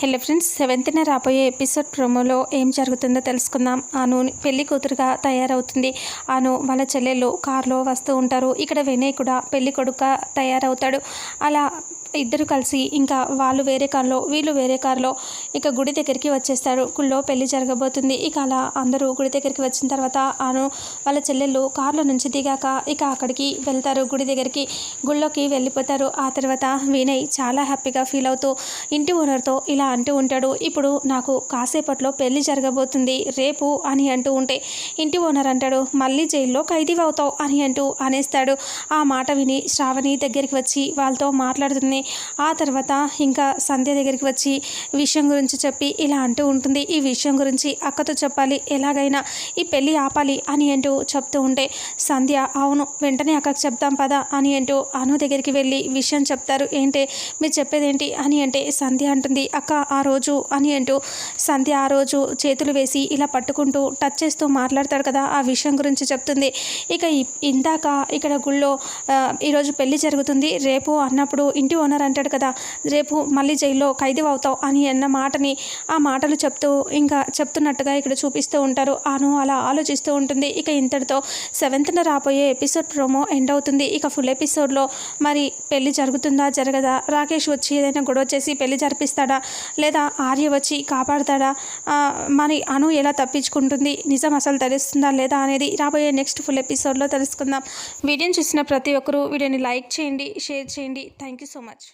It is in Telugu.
హలో ఫ్రెండ్స్ సెవెంత్న రాబోయే ఎపిసోడ్ ప్రోమోలో ఏం జరుగుతుందో తెలుసుకుందాం. ఆను పెళ్ళి కూతురుగా తయారవుతుంది. ఆను వాళ్ళ చెల్లెళ్ళు కారులో వస్తూ ఉంటారు. ఇక్కడ వినయ్ కూడా పెళ్ళి కొడుక తయారవుతాడు. అలా ఇద్దరు కలిసి ఇంకా వాళ్ళు వేరే కారులో వీళ్ళు వేరే కారులో ఇక గుడి దగ్గరికి వచ్చేస్తారు. గుళ్ళో పెళ్ళి జరగబోతుంది. ఇక అలా అందరూ గుడి దగ్గరికి వచ్చిన తర్వాత ఆను వాళ్ళ చెల్లెళ్ళు కారులో నుంచి దిగాక ఇక అక్కడికి వెళ్తారు. గుడి దగ్గరికి గుళ్ళోకి వెళ్ళిపోతారు. ఆ తర్వాత వినయ్ చాలా హ్యాపీగా ఫీల్ అవుతూ ఇంటి ఓనర్తో ఇలా అంటూ ఉంటాడు. ఇప్పుడు నాకు కాసేపట్లో పెళ్ళి జరగబోతుంది. రేపు అని అంటూ ఉంటే ఇంటి ఓనర్ అంటాడు మళ్ళీ జైల్లో ఖైదీ అవుతావు అని అంటూ అనేస్తాడు. ఆ మాట విని శ్రావణి దగ్గరికి వచ్చి వాళ్ళతో మాట్లాడుతుంది. ఆ తర్వాత ఇంకా సంధ్య దగ్గరికి వచ్చి విషయం గురించి చెప్పి ఇలా అంటూ ఉంటుంది. ఈ విషయం గురించి అక్కతో చెప్పాలి. ఎలాగైనా ఈ పెళ్ళి ఆపాలి అని అంటూ చెప్తూ ఉంటే సంధ్య అవును వెంటనే అక్కకు చెప్తాం పదా అని అంటూ అను దగ్గరికి వెళ్ళి విషయం చెప్తారు. ఏంటి మీరు చెప్పేదేంటి? అని అంటే సంధ్య అంటుంది. అక్క ఆ రోజు అని అంటూ సంధ్య ఆ రోజు చేతులు వేసి ఇలా పట్టుకుంటూ టచ్ చేస్తూ మాట్లాడతాడు కదా ఆ విషయం గురించి చెప్తుంది. ఇక ఇందాక ఇక్కడ గుళ్ళో ఈరోజు పెళ్ళి జరుగుతుంది. రేపు అన్నప్పుడు ఇంటి ఓనర్ అంటాడు కదా రేపు మళ్ళీ జైల్లో ఖైదీ అవుతావు అని అన్న మాటని ఆ మాటలు చెప్తూ ఇంకా చెప్తున్నట్టుగా ఇక్కడ చూపిస్తూ ఉంటారు. అను అలా ఆలోచిస్తూ ఉంటుంది. ఇక ఇంతటితో సెవెంత్న రాబోయే ఎపిసోడ్ ప్రోమో ఎండ్ అవుతుంది. ఇక ఫుల్ ఎపిసోడ్లో మరి పెళ్ళి జరుగుతుందా జరగదా? రాకేష్ వచ్చి ఏదైనా గొడవ చేసి పెళ్ళి జరిపిస్తాడా? లేదా ఆర్య వచ్చి కాపాడతాడా? మరి అను ఎలా తప్పించుకుంటుంది? నిజం అసలు తెలుస్తుందా లేదా అనేది రాబోయే నెక్స్ట్ ఫుల్ ఎపిసోడ్లో తెలుసుకుందాం. వీడియోని చూసిన ప్రతి ఒక్కరూ వీడియోని లైక్ చేయండి షేర్ చేయండి. Thank you so much